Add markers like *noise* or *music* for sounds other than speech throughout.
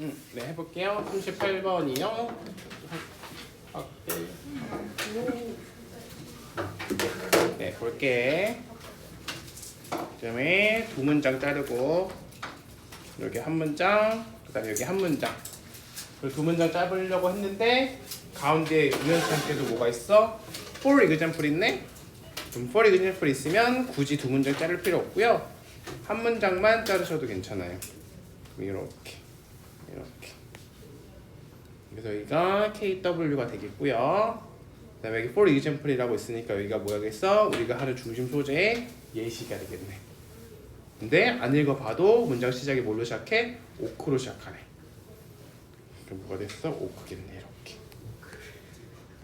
음, 네 해볼게요. 38번이요. 네 볼게. 그다음에 두 문장 자르고 여기 한 문장, 그다음에 여기 한 문장. 그리고 두 문장 짜보려고 했는데 가운데 우연치 않게도 뭐가 있어? for example 있네. 그럼 for example 있으면 굳이 두 문장 자를 필요 없고요. 한 문장만 자르셔도 괜찮아요. 이렇게 이렇게. 그래서 여기가 KW가 되겠고요. 그 다음에 여기 for example이라고 있으니까 여기가 뭐야겠어? 우리가 하는 중심 소재의 예시가 되겠네. 근데 안 읽어봐도 문장 시작이 뭘로 시작해? 오크로 시작하네. 그럼 뭐가 됐어? 오크겠네 이렇게.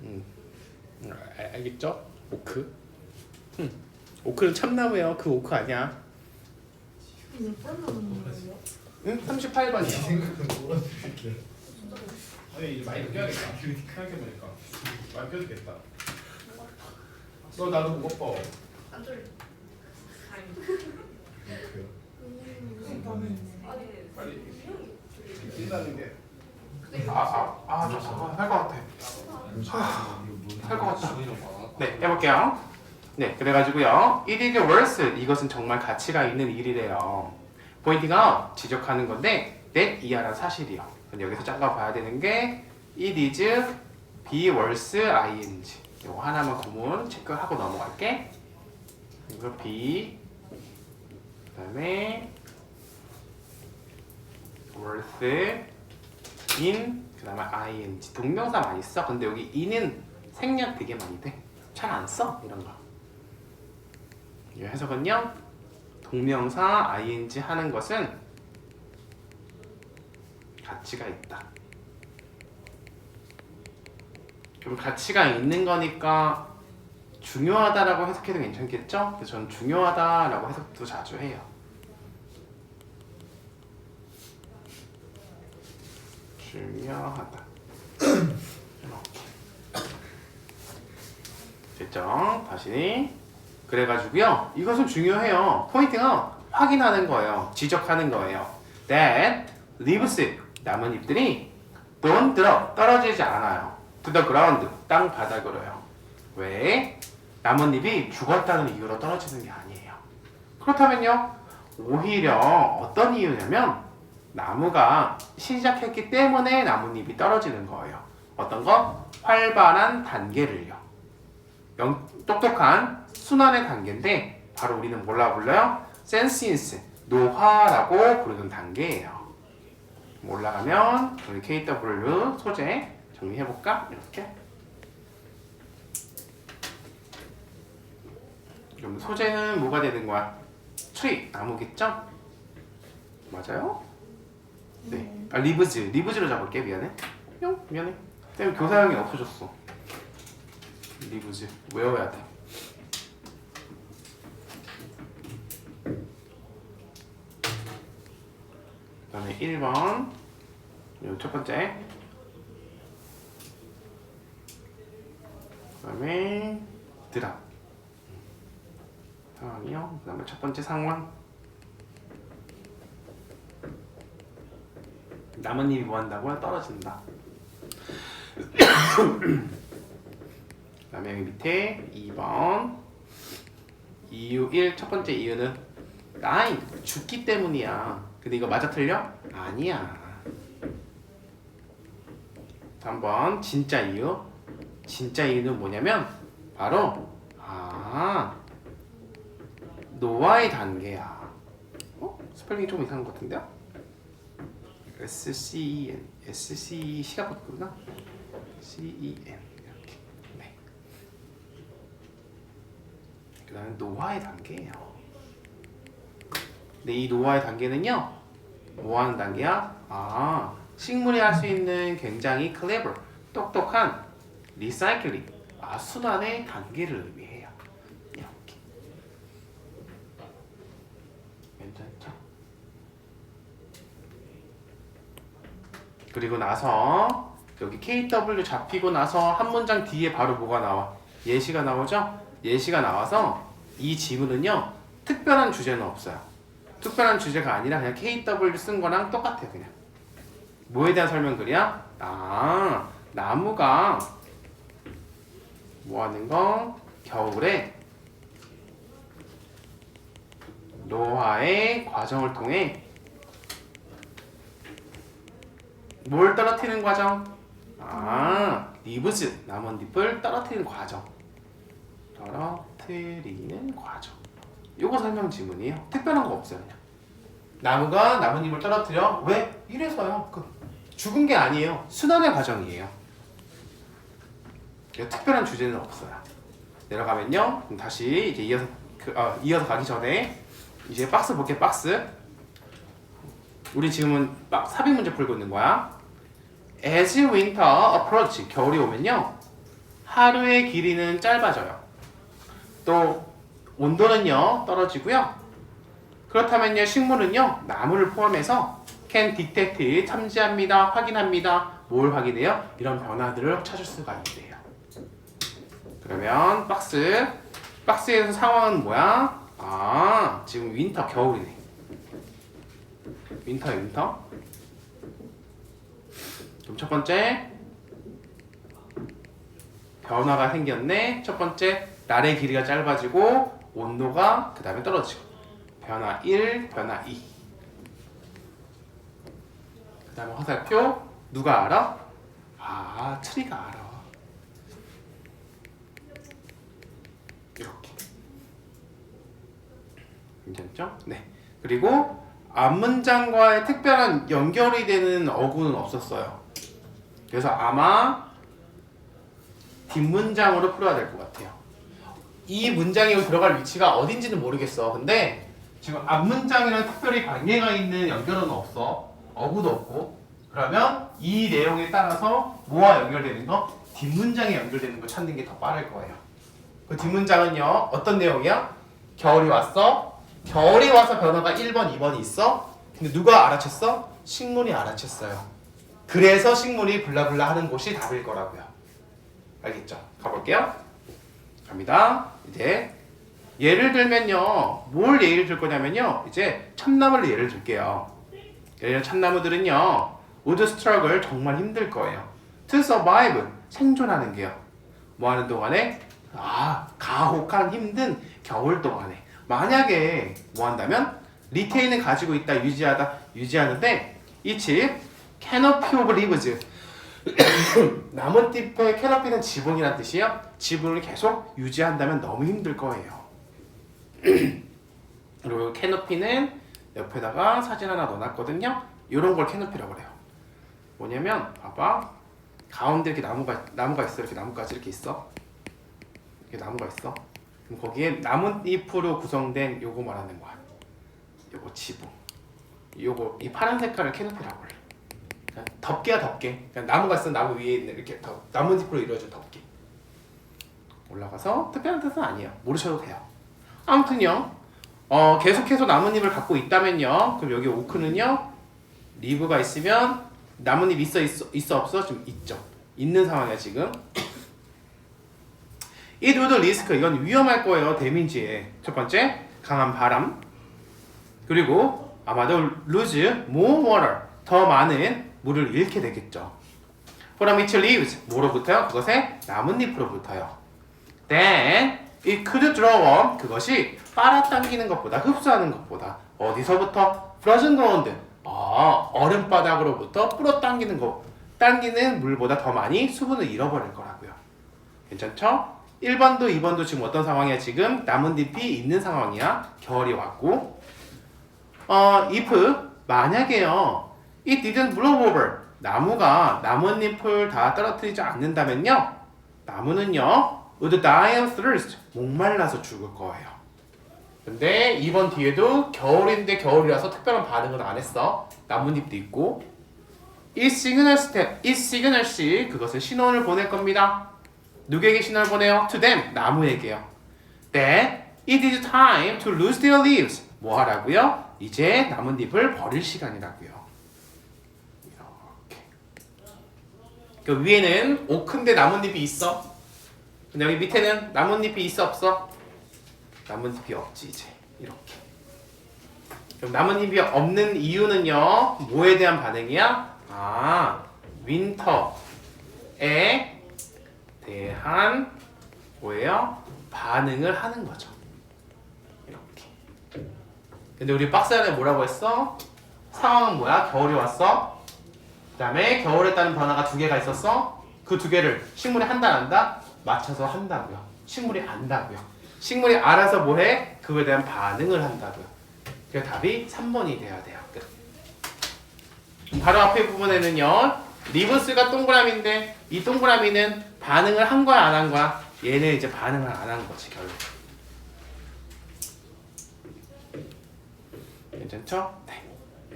음, 음, 알- 알겠죠? 오크. 음. 오크는 참나무예요. 그 오크 아니야. 거예요? 응? 38번이요. 생각은 아니 이제 많이 껴야겠다. 생각해보니까 많이 껴야겠다. 너 나도 무겁어. 안 졸려. 빨리 뛴다는 게. 아아아할것 같아. 할것 같다. 네, 해볼게요. 네, 그래가지고요. It is worth. 이것은 정말 가치가 있는 일이래요. 포인트가 지적하는 건데 that 이하란 사실이요. 근데 여기서 잘라봐야 되는 게 it is be worth ing. 이거 하나만 구문 체크하고 넘어갈게. 이거 be 그다음에 worth in 그다음에 ing 동명사 많이 써. 근데 여기 in은 생략 되게 많이 돼. 잘 안 써. 이런 거. 이 해석은요. 동명사 ing 하는 것은 가치가 있다. 그럼 가치가 있는 거니까 중요하다라고 해석해도 괜찮겠죠? 그래서 저는 중요하다라고 해석도 자주 해요. 중요하다. *clears throat* 이렇게. 됐죠? 다시. 그래가지고요. 이것은 중요해요. 포인트가 확인하는 거예요. 지적하는 거예요. That leaves 남은 잎들이 don't drop 떨어지지 않아요. To the ground 땅 바닥으로요. 왜? 나뭇잎이 죽었다는 이유로 떨어지는 게 아니에요. 그렇다면요, 오히려 어떤 이유냐면 나무가 시작했기 때문에 나뭇잎이 떨어지는 거예요. 어떤 거? 활발한 단계를요. 영, 똑똑한 순환의 단계인데 바로 우리는 몰라 불러요? 센시인스, 노화라고 부르는 단계예요. 올라가면 우리 KW 소재 정리해볼까? 이렇게. 그럼 소재는 뭐가 되는 거야? 트리, 나무겠죠? 맞아요? 네. 아, 리브즈. 리브즈로 잡을게. 미안해. 뿅. 미안해. 때문에 교사형이 없어졌어. 리브즈. 외워야 돼. 그 다음에 1번. 이첫 번째. 그 다음에 드랍. 상황이요. 그 다음에 첫 번째 상황. 나뭇잎이 뭐 한다고요? 떨어진다. 그 다음에 여기 밑에 2번. 이유 1, 첫 번째 이유는 아이 죽기 때문이야. 근데 이거 맞아 틀려? 아니야. 3번 진짜 이유. 진짜 이유는 뭐냐면 바로 아 노화의 단계야. 어? 스펠링이 좀 이상한 것 같은데요? S C E N S C E C가 붙구나. C E N 이렇게. 네. 그 다음에 노화의 단계예요. 근데 이 노화의 단계는요. 뭐 하는 단계야? 아, 식물이 할 수 있는 굉장히 clever, 똑똑한 리사이클링, 아, 순환의 단계를 의미해요. 이렇게. 괜찮죠? 그리고 나서 여기 KW 잡히고 나서 한 문장 뒤에 바로 뭐가 나와? 예시가 나오죠? 예시가 나와서 이 지문은요 특별한 주제는 없어요. 특별한 주제가 아니라 그냥 KW 쓴 거랑 똑같아요 그냥 뭐에 대한 설명글이야? 아 나무가 뭐 하는 거? 겨울에 노화의 과정을 통해 뭘 떨어뜨리는 과정? 아, 리브즈 나뭇잎을 떨어뜨리는 과정. 떨어뜨리는 과정. 요거 설명 지문이에요. 특별한 거 없어요, 그냥. 나무가 나뭇잎을 떨어뜨려 왜? 이래서요. 그 죽은 게 아니에요. 순환의 과정이에요. 특별한 주제는 없어요. 내려가면요. 다시 이제 이어서 그, 아, 이어서 가기 전에 이제 박스 볼게 박스. 우리 지금은 막 삽입 문제 풀고 있는 거야. As winter approach 겨울이 오면요 하루의 길이는 짧아져요. 또 온도는요 떨어지고요. 그렇다면요 식물은요 나무를 포함해서 can detect 탐지합니다, 확인합니다. 뭘 확인해요? 이런 변화들을 찾을 수가 있대요. 그러면 박스 박스에서 상황은 뭐야? 아 지금 윈터 겨울이네. 윈터 윈터. 그럼 첫 번째 변화가 생겼네. 첫 번째 날의 길이가 짧아지고 온도가 그 다음에 떨어지고 변화 1, 변화 2. 그 다음에 화살표 누가 알아? 아 트리가 알아. 괜찮죠? 네. 그리고 앞 문장과의 특별한 연결이 되는 어구는 없었어요. 그래서 아마 뒷문장으로 풀어야 될 것 같아요. 이 문장이 들어갈 위치가 어딘지는 모르겠어. 근데 지금 앞 문장이랑 특별히 관계가 있는 연결은 없어. 어구도 없고. 그러면 이 내용에 따라서 뭐와 연결되는 거? 뒷문장에 연결되는 거 찾는 게 더 빠를 거예요. 그 뒷문장은요. 어떤 내용이야? 겨울이 왔어. 겨울이 와서 변화가 1번, 2번이 있어. 근데 누가 알아챘어? 식물이 알아챘어요. 그래서 식물이 블라블라 하는 곳이 답일 거라고요. 알겠죠? 가볼게요. 갑니다. 이제 예를 들면요. 뭘 예를 들 거냐면요. 이제 참나무를 예를 들게요. 예를 참나무들은요. would struggle 정말 힘들 거예요. to survive 생존하는 게요. 뭐 하는 동안에 아 가혹한 힘든 겨울 동안에 만약에 뭐 한다면 리테인을 가지고 있다 유지하다 유지하는데 이 집 canopy of leaves 나뭇잎의 캐너피는 지붕이란 뜻이에요. 지붕을 계속 유지한다면 너무 힘들 거예요. *coughs* 그리고 캐노피는 옆에다가 사진 하나 넣어놨거든요. 이런 걸 캐노피라고 그래요. 뭐냐면 봐봐 가운데 이렇게 나무가 나무가 있어 이렇게 나뭇가지 이렇게 있어. 이렇게 나무가 있어. 그럼 거기에 나뭇잎으로 구성된 요거 말하는 거야. 요거 지붕. 요거 이 파란 색깔을 캐노피라고 그래. 그냥 덮개야 덮개. 그냥 나무가 있어 나무 위에 있는 이렇게 덮, 나뭇잎으로 이루어진 덮개. 올라가서 특별한 뜻은 아니에요. 모르셔도 돼요. 아무튼요. 어, 계속해서 나뭇잎을 갖고 있다면요. 그럼 여기 오크는요. 리브가 있으면 나뭇잎 있어 있어 있어 없어 좀 있죠. 있는 상황이야 지금. 이 두도 리스크 이건 위험할 거예요 데미지에 첫 번째 강한 바람 그리고 아마도 lose more water 더 많은 물을 잃게 되겠죠. From its leaves 뭐로부터요? 그것의 나뭇잎으로부터요. Then it could draw on 그것이 빨아당기는 것보다 흡수하는 것보다 어디서부터 frozen ground 아 얼음바닥으로부터 불어당기는 거 당기는 물보다 더 많이 수분을 잃어버릴 거라고요. 괜찮죠? 1번도 2번도 지금 어떤 상황이야 지금 나뭇잎이 있는 상황이야 겨울이 왔고 어 if 만약에요 it didn't blow over. 나무가 나뭇잎을 다 떨어뜨리지 않는다면요? 나무는요 would die of thirst. 목말라서 죽을 거예요. 근데 2번 뒤에도 겨울인데 겨울이라서 특별한 반응을 안 했어. 나뭇잎도 있고. 이 시그널 스텝 이 시그널시 그것은 신호를 보낼 겁니다. 누구에게 신호를 보내요? To them. 나무에게요. That it is time to lose their leaves. 뭐 하라고요? 이제 나뭇잎을 버릴 시간이라고요 이렇게 그 위에는 오큰데 나뭇잎이 있어 근데 여기 밑에는 나뭇잎이 있어 없어? 나뭇잎이 없지 이제 이렇게 그럼 나뭇잎이 없는 이유는요 뭐에 대한 반응이야? 아, 윈터에 대한 뭐예요? 반응을 하는 거죠. 이렇게. 근데 우리 박스 안에 뭐라고 했어? 상황은 뭐야? 겨울이 왔어. 그 다음에 겨울에 따른 변화가 두 개가 있었어. 그 두 개를 식물이 한다 안 한다? 맞춰서 한다고요. 식물이 안다고요. 식물이 알아서 뭐해? 그거에 대한 반응을 한다고요. 그 답이 3번이 돼야 돼요. 끝. 바로 앞에 부분에는요. 리브스가 동그라미인데 이 동그라미는 반응을 한 거야 안 한 거야? 얘는 이제 반응을 안 한 거지 결국. 괜찮죠? 네.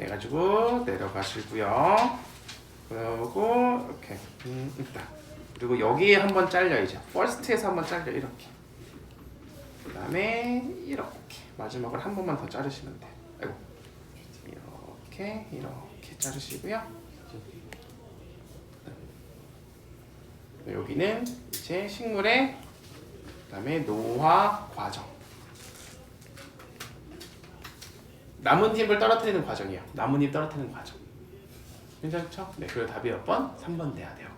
해가지고 내려가시고요. 그리고 이렇게 음, 있다. 그리고 여기에 한번 잘려 이제 퍼스트에서 한번 잘려 이렇게. 그다음에 이렇게 마지막으로 한 번만 더 자르시면 돼. 아이고 이렇게 이렇게 자르시고요. 네, 여기는 이제 식물의 그다음에 노화 과정. 나뭇잎을 떨어뜨리는 과정이에요. 나뭇잎 떨어뜨리는 과정. 괜찮죠? 네, 그리고 답이 몇 번? 3번 돼야 돼요. 끝.